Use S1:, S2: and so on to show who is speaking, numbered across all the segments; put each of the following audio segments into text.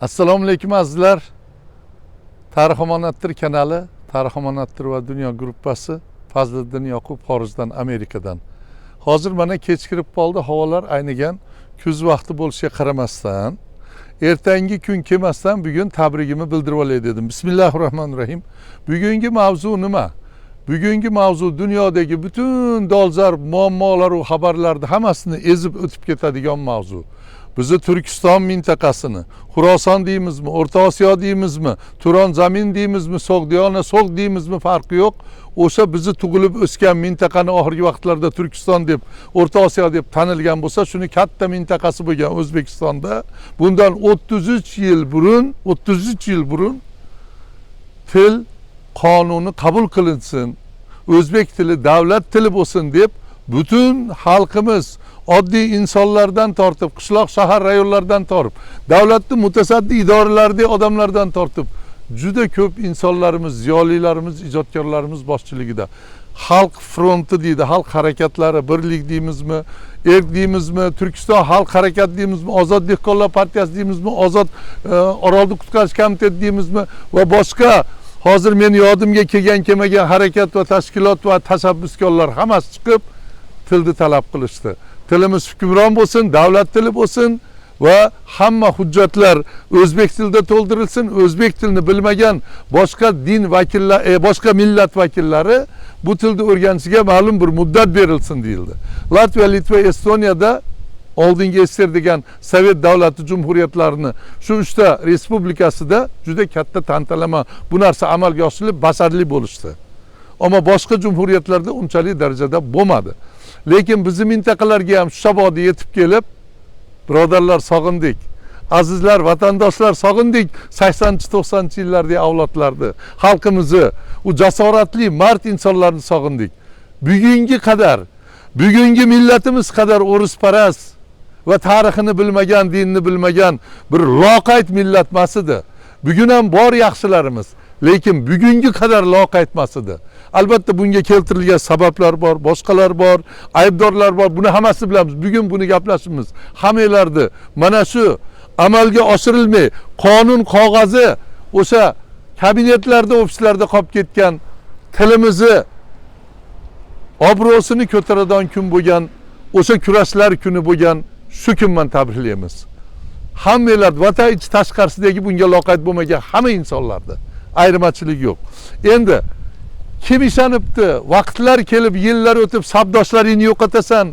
S1: assalomu alaykum azizlar tarix omonatdir kanali tarix omonatdir va dunyo gruppasi fazliddin yoqub xorijdan amerikadan. Hozir mana kech kirib qoldi havolar aynigan kuz vaqti bo'lishiga qaramasdan. Ertangi kun kelmasdan bugun tabrigimni bildirib olay dedim. Bismillahi rohmanir mavzu nima bugungi mavzu dunyodagi butun dolzarb muammolaru xabarlarni hammasini ezib o'tib ketadigan mavzu. Bizni turkiston mintaqasini xuroson deymizmi o'rta osiyo deymizmi turon zamin deymizmi so'g'diyona so'g' deymizmi farqi yo'q o'sha bizni tug'ilib o'sgan mintaqani oxirgi vaqtlarda turkiston deb o'rta osiyo deb tanilgan bo'lsa shuni katta mintaqasi bo'lgan o'zbekistonda bundan o'ttiz uch yil burun o'ttiz uch yil burun til qonuni qabul qilinsin o'zbek tili davlat tili bo'lsin deb butun xalqimiz oddiy insonlardan tortib qishloq shahar rayonlardan tortib davlatni mutasaddi idoralardagi odamlardan tortib juda ko'p insonlarimiz ziyolilarimiz ijodkorlarimiz boshchiligida. Xalq fronti deydi xalq harakatlari birlik deymizmi erk deymizmi turkiston xalq harakati deymizmi ozod dehqonlar partiyasi deymizmi ozod e, orolni qutqarish komiteti deymizmi va boshqa hozir meni yodimga kelgan kelmagan harakat va tashkilot va tashabbuskorlar hammasi chiqib tilni talab qilishdi. Tilimiz hukmron bo'lsin davlat tili bo'lsin va hamma hujjatlar o'zbek tilida to'ldirilsin o'zbek tilini bilmagan boshqa din vakillar e, boshqa millat vakillari bu tilni o'rganishiga ma'lum bir muddat berilsin deyildi. Latviya litva estoniyada oldingi ssr degan sovet davlati jumhuriyatlarini shu uchta respublikasida juda katta tantanama bu narsa amalga oshirilib basarli bo'lishdi ammo boshqa jumhuriyatlarda unchalik darajada bo'lmadi lekin bizni mintaqalarga ham shu shaboda yetib kelib birodarlar sog'indik azizlar vatandoshlar sog'indik saksonchi to'qsoninchi yillardagi avlodlarni xalqimizni u jasoratli mard insonlarni sog'indik bugungi qadar bugungi millatimiz qadar o'risparast va tarixini bilmagan dinni bilmagan bir loqayd millat emas edi bugun ham bor yaxshilarimiz lekin bugungi qadar loqayd emas edi albatta bunga keltirilgan sabablar bor boshqalar bor aybdorlar bor buni hammasi bilamiz. Bugun buni gaplashamiz hammanglarni mana shu amalga oshirilmay qonun qog'ozi o'sha kabinetlarda ofislarda qolib ketgan tilimizni obro'sini ko'taradigan kun bo'lgan o'sha kurashlar kuni bo'lgan shu kun bilan tabriklaymiz hammanglar vatan ichi tashqarisidagi bunga loqayd bo'lmagan hamma insonlarni ayirmachilik yo'q endi kim ishonibdi vaqtlar kelib yillar o'tib sabdoshlaringni yo'qotasan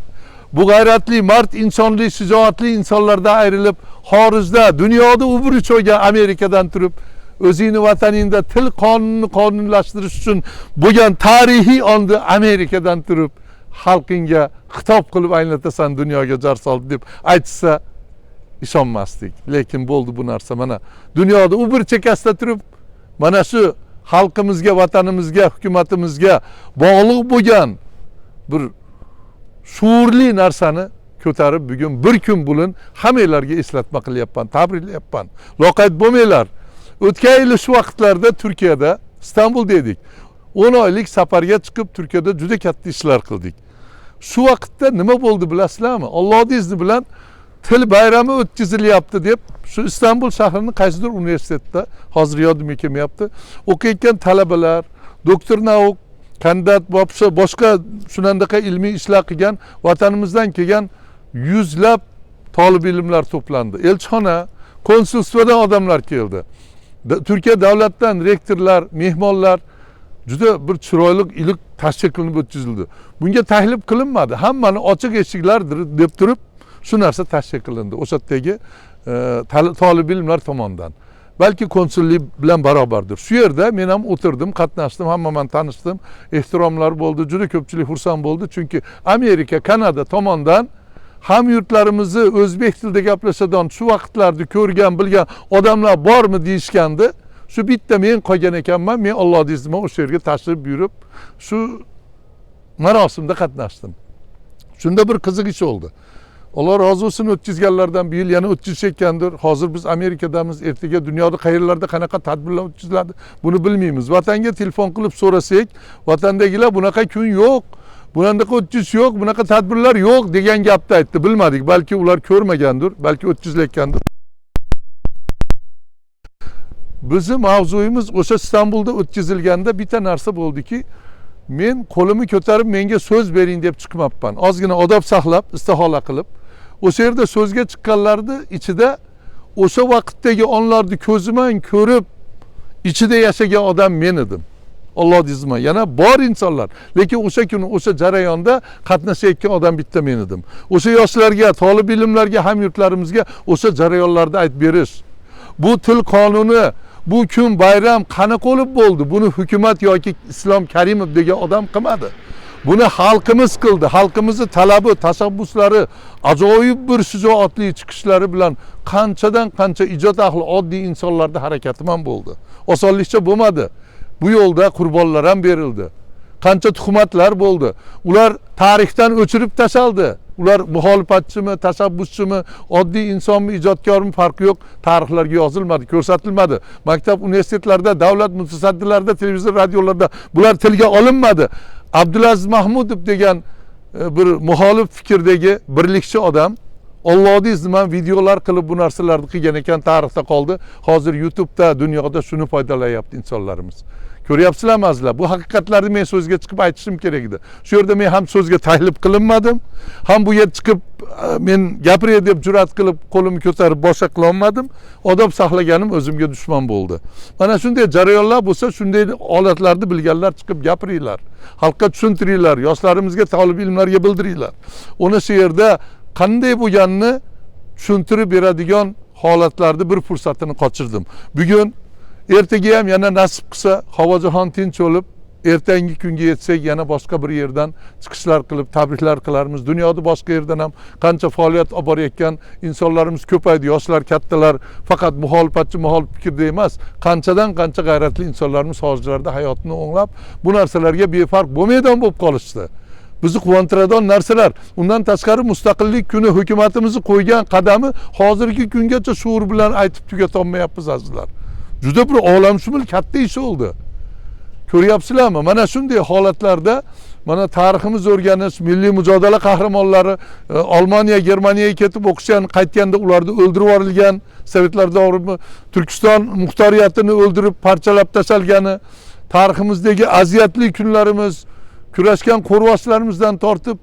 S1: bu g'ayratli mard insonli shijoatli insonlardan ayrilib xorijda dunyoda ubruch olgan amerikadan turib o'zingni vataningda til qonunini qonunlashtirish uchun bo'lgan tarixiy onni amerikadan turib xalqingga xitob qilib anglatasan dunyoga jar soldi deb aytishsa ishonmasdik lekin bo'ldi bu narsa. Mana dunyoda u bir chekkasida turib mana shu xalqimizga vatanimizga hukumatimizga bog'liq bo'lgan bir shuurli narsani ko'tarib bugun bir kun bo'lin hammanglarga eslatma qilyapman tabriklayapman loqayd bo'lmanglar. O'tgan yili shu vaqtlarda turkiyada istanbulda edik. o'n oylik safarga chiqib turkiyada juda katta ishlar qildik shu vaqtda nima bo'ldi bilasizlarmi ollohni izni bilan til bayrami o'tkazilyapti deb shu istanbul shahrini qaysidir universitetda hozir yodimga kelmayapti o'qiyotgan talabalar doktor nauk kandidat boshqa shunaqangi ilmiy ishlar qilgan vatanimizdan kelgan yuzlab tolib ilmlar to'plandi elchixona konsulstvodan odamlar keldi turkiya davlatdan rektorlar mehmonlar juda bir chiroyli iliq tashkil qilinib o'tkazildi. Bunga taklif qilinmadi. Hammani ochiq eshiklardir deb turib shu narsa tashkil qilindi o'sha yerdagi e, tolib ilmlar tomonidan balki konsullik bilan barobardir. Shu yerda men ham o'tirdim qatnashdim hamma bilan tanishdim. Ehtiromlar bo'ldi juda ko'pchilik xursand bo'ldi. Chunki amerika kanada tomonidan hamyurtlarimizni o'zbek tilida gaplashadigan shu vaqtlarni ko'rgan bilgan odamlar bormi deyishgandi men qolgan ekanman men ollohni izni bilan o'sha yerga tashrif buyurib shu marosimda qatnashdim shunda bir qiziq ish bo'ldi alloh rozi bo'lsin o'tkazganlardan bu yil yana o'tkazishayotgandir hozir biz amerikadamiz ertaga dunyoda qayerlarda qanaqa tadbirlar o'tkaziladi buni bilmaymiz. Vatanga telefon qilib so'rasak vatandagilar bunaqa kun yo'q bunaqa o'tkazish yo'q bunaqa tadbirlar yo'q degan gapni aytdi. Bilmadik balki ular ko'rmagandir balki o'tkazilayotgandir bizni mavzuyimiz o'sha istanbulda o'tkazilganda bitta narsa bo'ldiki men qo'limni ko'tarib menga so'z bering deb chiqmabman ozgina odob saqlab istihola qilib o'sha yerda so'zga chiqqanlarni ichida o'sha vaqtdagi onlarni ko'ziman ko'rib ichida yashagan odam men edim olloh deysizmi yana bor insonlar lekin o'sha kuni o'sha jarayonda qatnashayotgan odam bitta men edim o'sha yoshlarga tolib ilmlarga hamyurtlarimizga o'sha jarayonlarda aytib berish bu til qonuni bu kun bayram qanaqa bo'lib bo'ldi? Buni hukumat yoki islom karimov degan odam qilmadi. Buni xalqimiz qildi. Xalqimizni talabi tashabbuslari ajoyib bir shijoatli chiqishlari bilan qanchadan qancha ijod ahli oddiy insonlarni harakati ham bo'ldi. Osonlikcha bo'lmadi. Bu yo'lda qurbonlar ham berildi. Qancha tuhmatlar bo'ldi. Ular tarixdan o'chirib tashlandi ular muxolifatchimi tashabbuschimi oddiy insonmi ijodkormi farqi yo'q tarixlarga yozilmadi ko'rsatilmadi maktab universitetlarda davlat mutasaddilarida televizion radiolarda bular tilga olinmadi abdulaziz mahmudov degan e, bir muxolif fikrdagi birlikchi odam ollohni izni videolar qilib bu narsalarni qilgan ekan tarixda qoldi hozir youtubeda dunyoda shuni foydalanyapti insonlarimiz ko'ryapsizlarmi azizlar bu haqiqatlarni men so'zga chiqib aytishim kerak edi shu yerda men ham so'zga taklif qilinmadim ham bu yerga chiqib e, men gapiray deb jur'at qilib qo'limni ko'tarib boshqa qilolmadim odob saqlaganim o'zimga dushman bo'ldi mana shunday jarayonlar bo'lsa shunday holatlarni bilganlar chiqib gapiringlar xalqqa tushuntiringlar yoshlarimizga tolib ilmlarga bildiringlar ona shu yerda qanday bo'lganini tushuntirib beradigan holatlarni bir fursatini qochirdim bugun ertaga ham yana nasib qilsa havo jahon tinch bo'lib ertangi kunga yetsak yana boshqa bir yerdan chiqishlar qilib tabriklar qilarmiz dunyoda boshqa yerdan ham qancha faoliyat olib borayotgan insonlarimiz ko'paydi yoshlar kattalar. Faqat muxolifatchi muxolif fikrda emas qanchadan qancha g'ayratli insonlarimiz hozirlarda hayotini o'nglab bu narsalarga befarq bo'lmaydigan bo'lib qolishdi bizni quvontiradigan narsalar undan tashqari mustaqillik kuni hukumatimizni qo'ygan qadami hozirgi kungacha shuur bilan aytib tugatolmayapmiz azizlar juda bir olamshumul katta ish bo'ldi ko'ryapsizlarmi mana shunday holatlarda mana tariximiz o'rganish milliy mujodala qahramonlari e, olmoniya germaniyaga ketib o'qishgan qaytganda ularni o'ldirib yuborilgan sovetlar davrimi turkiston muxtoriyatini o'ldirib parchalab tashlangani tariximizdagi aziyatli kunlarimiz kurashgan qo'rg'oshlarimizdan tortib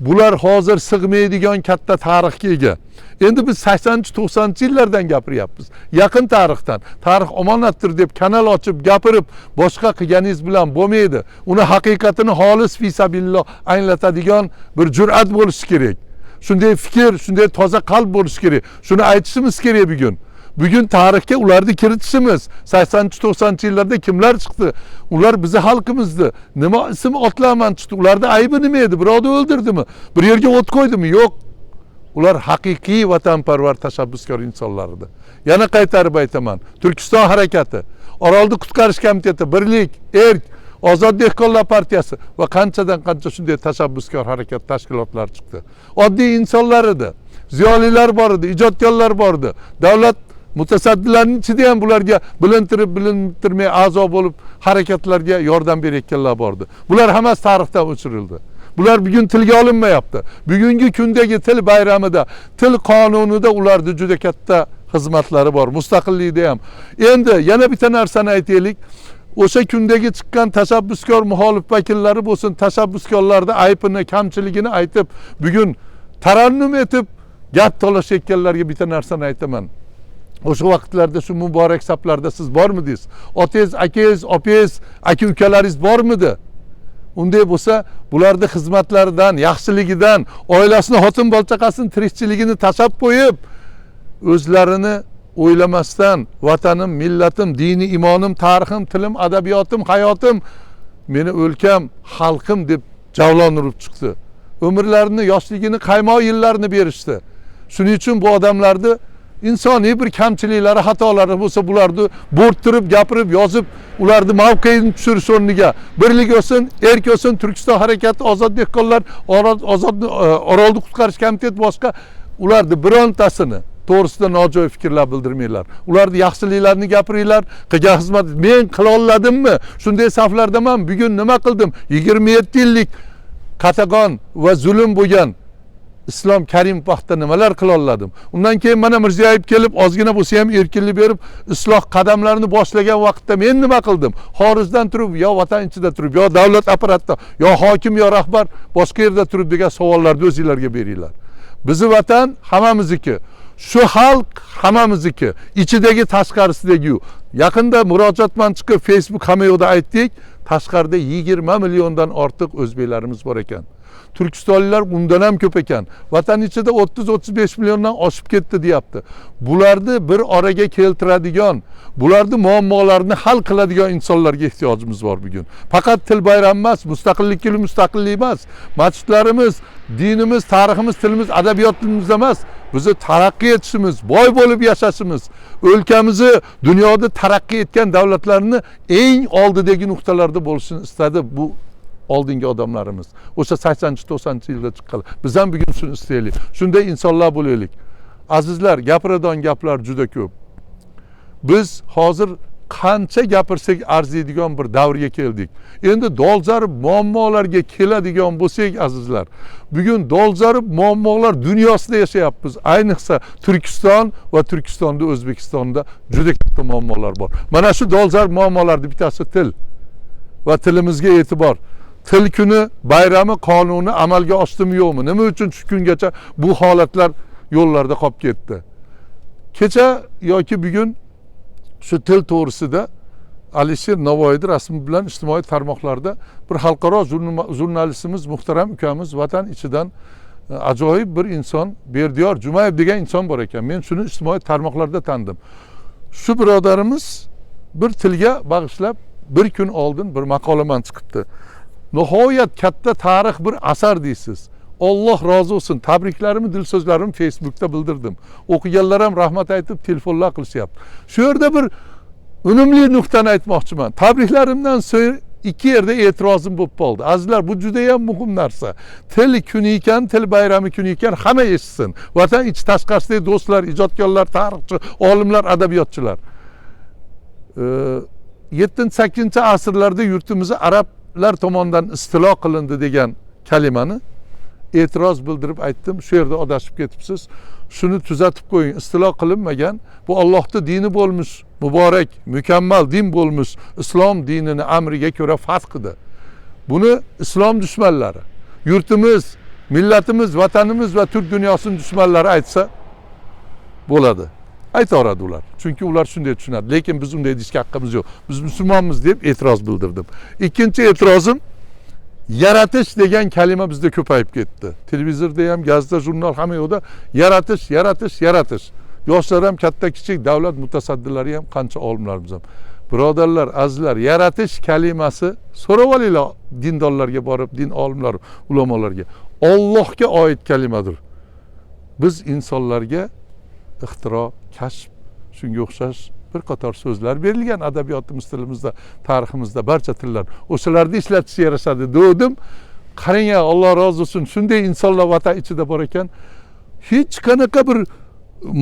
S1: bular hozir sig'maydigan katta tarixga ega. Endi biz saksonchi to'qsoninchi yillardan gapiryapmiz. Yaqin tarixdan. Tarix omonatdir deb kanal ochib gapirib boshqa qilganingiz bilan bo'lmaydi. Uni haqiqatini xolis fisabilloh anglatadigan bir jur'at bo'lishi kerak. Shunday fikr shunday toza qalb bo'lishi kerak. Shuni aytishimiz kerak bugun tarixga ularni kiritishimiz saksonchi to'qsoninchi yillarda kimlar chiqdi ular bizni xalqimizdi nima ism otlarman chiqdi ularni aybi nima edi birovni o'ldirdimi bir yerga o't qo'ydimi yo'q ular haqiqiy vatanparvar tashabbuskor insonlar edi yana qaytarib aytaman. Turkiston harakati orolni qutqarish komiteti birlik erk ozod dehqonlar partiyasi va qanchadan qancha shunday tashabbuskor harakat tashkilotlari chiqdi oddiy insonlar edi ziyolilar bor edi ijodkorlar bor edi davlat mutasaddilarning ichida ham bularga bilintirib bilintirmay a'zo bo'lib harakatlarga yordam berayotganlar bor edi bular hammasi tarixdan o'chirildi bular bugun tilga olinmayapti bugungi kundagi til bayramida til qonunida ularni juda katta xizmatlari bor mustaqillikda ham endi yana bitta narsani aytaylik. O'sha kundagi chiqqan tashabbuskor muxolif vakillari bo'lsin tashabbuskorlarni aybini kamchiligini aytib bugun tarannum etib gap talashayotganlarga bitta narsani aytaman o'sha vaqtlarda shu muborak saflarda siz bormidingiz otangiz akangiz opangiz aka ukalaringiz bormidi unday bo'lsa bularni xizmatlaridan yaxshiligidan oilasini xotin bola chaqasini tirikchiligini tashlab qo'yib o'zlarini o'ylamasdan vatanim millatim diniy imonim tarixim tilim adabiyotim hayotim meni o'lkam xalqim deb javlon urib chiqdi umrlarini yoshligini qaymoq yillarini berishdi shuning uchun bu odamlarni insoniy bir kamchiliklari xatolari bo'lsa bularni bo'rttirib gapirib yozib ularni mavqeini tushirish o'rniga birlik o'lsin erk o'lsin turkiston harakati ozod dehqonlar ozod e, orolni qutqarish komiteti boshqa ularni birontasini to'g'risida nojo'ya fikrlar bildirmanglar ularni yaxshiliklarini gapiringlar qilgan xizmat men qiloladimmi shunday saflardaman bugun nima qildim yigirma yetti yillik qatag'on va zulm bo'lgan islom karimov vaqtida nimalar qila oldim undan keyin mana mirziyoyev kelib ozgina bo'lsa ham erkinlik berib isloh qadamlarini boshlagan vaqtda men nima qildim? Xorijdan turib yo vatan ichida turib yo davlat apparatida yo hokim yo rahbar boshqa yerda turib degan savollarni o'zinglarga beringlar. Bizni vatan hammamizniki shu xalq hammamizniki ichidagi tashqarisidagi yaqinda murojaatman chiqib facebook hamma yoqda aytdik tashqarida yigirma milliondan ortiq o'zbeklarimiz bor ekan turkistonliklar undan ham ko'p ekan vatan ichida o'ttiz o'ttiz besh milliondan oshib ketdi deyapti bularni bir oraga keltiradigan bularni muammolarini hal qiladigan insonlarga ehtiyojimiz bor bugun faqat til bayrami emas mustaqillik kuni mustaqillik emas. Masjidlarimiz dinimiz tariximiz tilimiz adabiyotimiz emas bizni taraqqiy etishimiz boy bo'lib yashashimiz o'lkamizni dunyoda taraqqiy etgan davlatlarni eng oldidagi nuqtalarda bo'lishini istadi bu oldingi odamlarimiz o'sha saksoninchi to'qsoninchi yilda chiqqanlar biz ham bugun shuni istaylik shunday insonlar bo'laylik azizlar gapiradigan gaplar juda ko'p biz hozir qancha gapirsak arziydigan bir davrga keldik. Endi dolzarb muammolarga keladigan bo'lsak azizlar bugun dolzarb muammolar dunyosida yashayapmiz. Ayniqsa turkiston va turkistonda o'zbekistonda juda katta muammolar bor. Mana shu dolzarb muammolarni bittasi til va tilimizga e'tibor. Til kuni bayrami qonuni amalga oshdimi yo'qmi? Nima uchun shu kungacha bu holatlar yo'llarda qolib ketdi? Kecha yoki bugun shu til to'g'risida alisher navoiyni rasmi bilan ijtimoiy tarmoqlarda bir xalqaro jurnal- jurnalistimiz muhtaram ukamiz vatan ichidan e, ajoyib bir inson berdiyor jumayev degan inson bor ekan. Men shuni ijtimoiy tarmoqlarda tanidim shu birodarimiz bir tilga bag'ishlab bir kun oldin bir maqola man chiqibdi katta tarix bir asar deysiz olloh rozi bo'lsin tabriklarimni dil so'zlarimni facebookda bildirdim o'qiganlar ham rahmat aytib telefonlar qilishyapti shu yerda bir unumli nuqtani aytmoqchiman tabriklarimdan so'ng ikki yerda e'tirozim bo'lib qoldi azizlar bu judayam muhim narsa. Til kuni ekan til bayrami kuni ekan hamma eshitsin vatan ichi tashqarisidagi do'stlar ijodkorlar tarixchi olimlar adabiyotchilar yettinchi sakkizinchi asrlarda yurtimizni arablar tomonidan istilo qilindi degan kalimani e'tiroz bildirib aytdim shu yerda adashib ketibsiz shuni tuzatib qo'ying istilo qilinmagan bu ollohni dini bo'lmish muborak mukammal din bo'lmish islom dinini amriga ko'ra fath qildi buni islom dushmanlari yurtimiz millatimiz vatanimiz va turk dunyosini dushmanlari aytsa bo'ladi aytaveradi ular. Chunki ular shunday tushunadi lekin biz unday deyishga haqqimiz yo'q biz musulmonmiz deb e'tiroz bildirdim. İkkinchi e'tirozim yaratish degan kalima bizda ko'payib ketdi televizorda ham gazeta jurnal hamma yoqda yaratish yaratish yaratish yoshlar ham katta kichik davlat mutasaddilari ham qancha olimlarimiz ham birodarlar azizlar yaratish kalimasi so'rab olinglar dindorlarga borib din olimlari ulamolarga ollohga oid kalimadir biz insonlarga ixtiro kashf shunga o'xshash bir qator so'zlar berilgan adabiyotimiz tilimizda tariximizda barcha tillar o'shalarni ishlatishga yarashadi degandim qarang alloh rozi bo'lsin shunday insonlar vatan ichida bor ekan hech qanaqa bir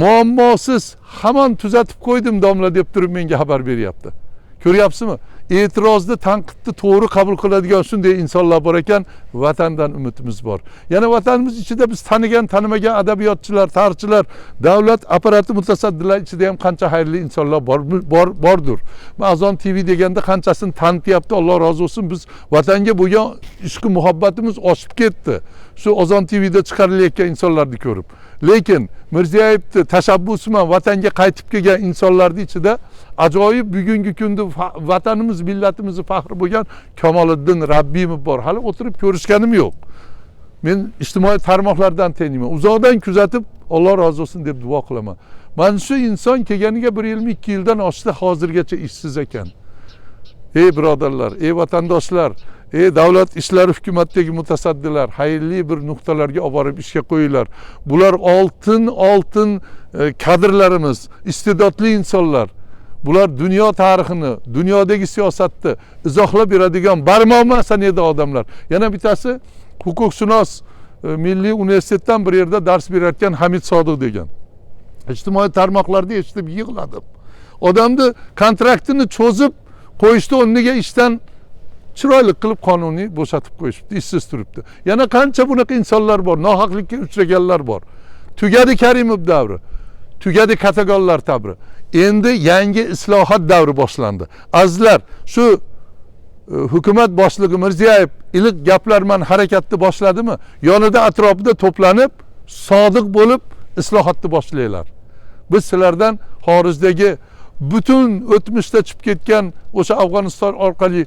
S1: muammosiz hamon tuzatib qo'ydim domla deb turib menga xabar beryapti ko'ryapsizmi e'tirozni tanqidni to'g'ri qabul qiladigan shunday insonlar bor ekan vatandan umidimiz bor yana vatanimiz ichida biz tanigan tanimagan adabiyotchilar tarixchilar davlat apparati mutasaddilari ichida ham qancha xayrli insonlar bor, bor bordir azon tv deganda qanchasini tanityapti alloh rozi bo'lsin biz vatanga bo'lgan ishqi muhabbatimiz oshib ketdi. Shu ozon tvda chiqarilayotgan insonlarni ko'rib. Lekin mirziyoyevni tashabbusi bilan vatanga qaytib kelgan insonlarni ichida ajoyib bugungi kunda fa- vatanimiz millatimizni faxri bo'lgan kamoliddin rabbimov bor. Hali o'tirib ko'rishganim yo'q men ijtimoiy tarmoqlardan taniyman uzoqdan kuzatib alloh rozi bo'lsin deb duo qilaman. Mana shu inson kelganiga bir yigirma ikki yildan oshdi hozirgacha ishsiz ekan. Ey birodarlar ey vatandoshlar ey davlat ishlari hukumatdagi mutasaddilar xayrli bir nuqtalarga olib borib ishga qo'yinglar. Bular oltin oltin e, kadrlarimiz iste'dodli insonlar bular dunyo tarixini dunyodagi siyosatni izohlab beradigan barmoq sanaydi odamlar yana bittasi huquqshunos e, milliy universitetdan bir yerda dars berayotgan hamid sodiq degan ijtimoiy tarmoqlarda eshitib yig'ladim odamni kontraktini cho'zib qo'yishni o'rniga ishdan chiroyli qilib qonuniy bo'shatib qo'yishibdi ishsiz turibdi yana qancha bunaqa insonlar bor nohaqlikka uchraganlar bor tugadi karimov davri tugadi katagonlar davri endi yangi islohot davri boshlandi. Azizlar shu e, hukumat boshlig'i mirziyoyev iliq gaplar bilan harakatni boshladimi? Yonida atrofida to'planib sodiq bo'lib islohotni boshlanglar. Biz sizlardan xorijdagi butun o'tmishda chiqib ketgan o'sha afg'oniston orqali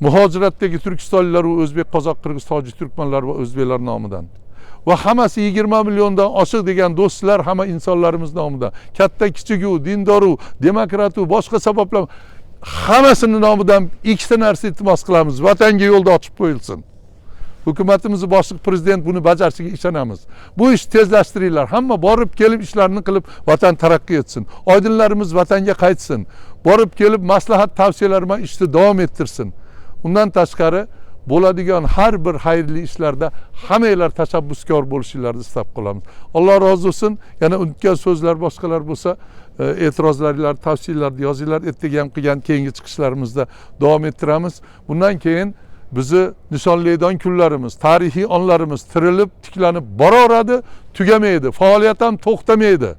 S1: muhojiratdagi turkistonliklar va o'zbek qozoq qirg'iz tojik turkmanlar va o'zbeklar nomidan va hammasi yigirma milliondan oshiq degan do'stlar hamma insonlarimiz nomidan katta kichigu dindoru demokratu boshqa sabablar hammasini nomidan ikkita narsa iltimos qilamiz vatanga yo'lda ochib qo'yilsin hukumatimizni boshliq prezident buni bajarishiga ishonamiz bu ishni tezlashtiringlar hamma borib kelib ishlarni qilib vatan taraqqiy etsin. Oydinlarimiz vatanga qaytsin borib kelib maslahat tavsiyalar bilan ishni davom ettirsin. Undan tashqari bo'ladigan har bir xayrli ishlarda hammanglar tashabbuskor bo'lishinglarni istab qolamiz alloh rozi bo'lsin yana unutgan so'zlar boshqalar bo'lsa e, e'tirozlaringlar tavsiyalarni yozinglar ertaga ham qilgan keyingi chiqishlarimizda davom ettiramiz. Bundan keyin bizni nishonlaydigan kunlarimiz tarixiy onlarimiz tirilib tiklanib boraveradi tugamaydi faoliyat ham to'xtamaydi.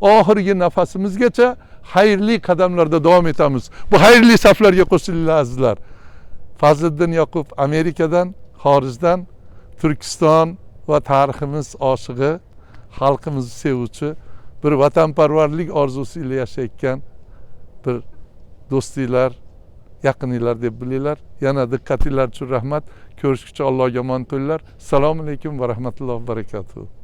S1: Oxirgi nafasimizgacha xayrli qadamlarda davom etamiz. Bu xayrli saflarga qo'shilinglar azizlar fazliddin yoqub amerikadan xorijdan turkiston va tariximiz oshig'i xalqimizni sevuvchi bir vatanparvarlik orzusi ila yashayotgan bir do'stinglar yaqininglar deb bilinglar. Yana diqqatinglar uchun rahmat. Ko'rishguncha allohga omon bo'linglar assalomu alaykum va rahmatullohi va barakatuh